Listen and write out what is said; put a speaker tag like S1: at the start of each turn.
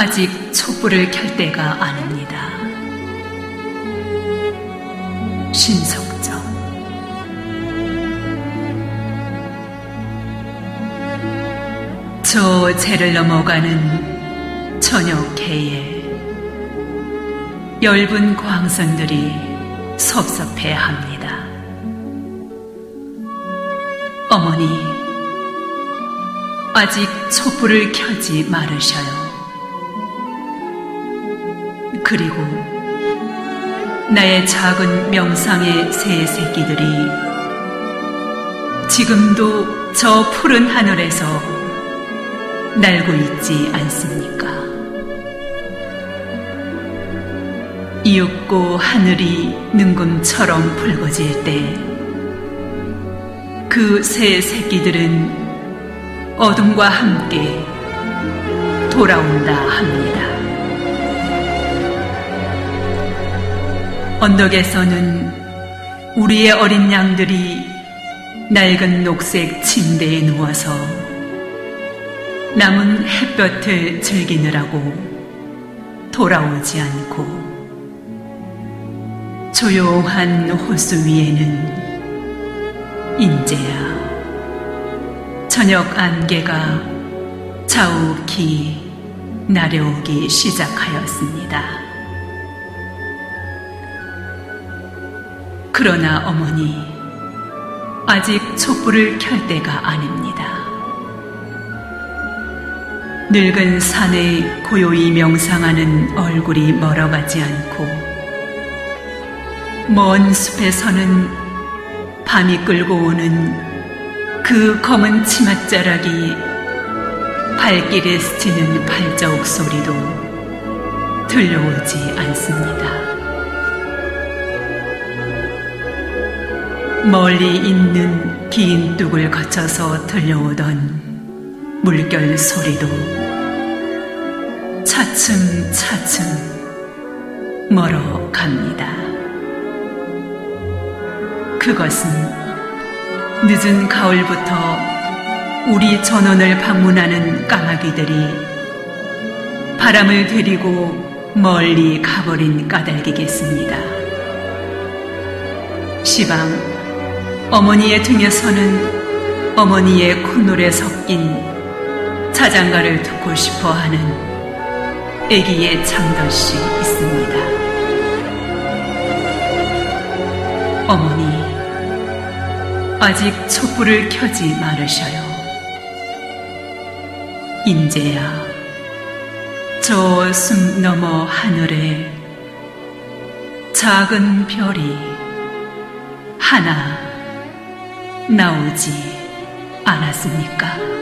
S1: 아직 촛불을 켤 때가 아닙니다. 신속정 저 죄를 넘어가는 저녁 해에 엷은 광선들이 섭섭해합니다. 어머니, 아직 촛불을 켜지 말으셔요. 그리고 나의 작은 명상의 새 새끼들이 지금도 저 푸른 하늘에서 날고 있지 않습니까? 이윽고 하늘이 능금처럼 붉어질 때 그 새 새끼들은 어둠과 함께 돌아온다 합니다. 언덕에서는 우리의 어린 양들이 낡은 녹색 침대에 누워서 남은 햇볕을 즐기느라고 돌아오지 않고 조용한 호수 위에는 인제야 저녁 안개가 자욱히 나려오기 시작하였습니다. 그러나 어머니, 아직 촛불을 켤 때가 아닙니다. 늙은 산에 고요히 명상하는 얼굴이 멀어가지 않고, 먼 숲에서는 밤이 끌고 오는 그 검은 치맛자락이 발길에 스치는 발자국 소리도 들려오지 않습니다. 멀리 있는 긴 뚝을 거쳐서 들려오던 물결 소리도 차츰 차츰 멀어 갑니다. 그것은 늦은 가을부터 우리 전원을 방문하는 까마귀들이 바람을 데리고 멀리 가버린 까닭이겠습니다. 시방 어머니의 등에서는 어머니의 콧노래 섞인 자장가를 듣고 싶어 하는 애기의 창덧이 있습니다. 어머니, 아직 촛불을 켜지 말으셔요. 인제야, 저숨 너머 하늘에 작은 별이 하나 나오지 않았습니까?